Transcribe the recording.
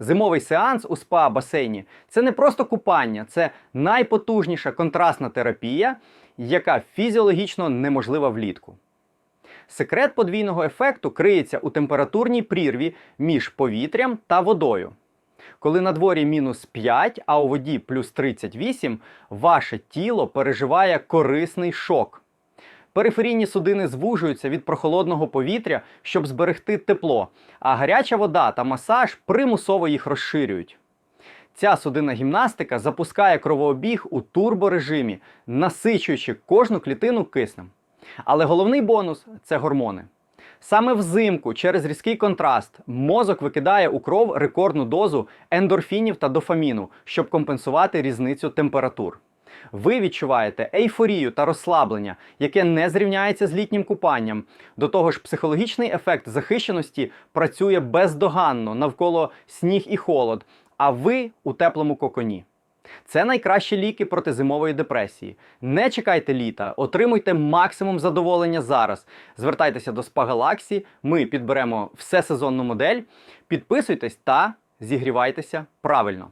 Зимовий сеанс у спа-басейні це не просто купання, це найпотужніша контрастна терапія, яка фізіологічно неможлива влітку. Секрет подвійного ефекту криється у температурній прірві між повітрям та водою. Коли на дворі мінус 5, а у воді плюс 38, ваше тіло переживає корисний шок. Периферійні судини звужуються від прохолодного повітря, щоб зберегти тепло, а гаряча вода та масаж примусово їх розширюють. Ця судинна гімнастика запускає кровообіг у турборежимі, насичуючи кожну клітину киснем. Але головний бонус це гормони. Саме взимку, через різкий контраст, мозок викидає у кров рекордну дозу ендорфінів та дофаміну, щоб компенсувати різницю температур. Ви відчуваєте ейфорію та розслаблення, яке не зрівняється з літнім купанням. До того ж, психологічний ефект захищеності працює бездоганно навколо сніг і холод, а ви у теплому коконі. Це найкращі ліки проти зимової депресії. Не чекайте літа, отримуйте максимум задоволення зараз. Звертайтеся до Spa ми підберемо всесезонну модель. Підписуйтесь та зігрівайтеся правильно.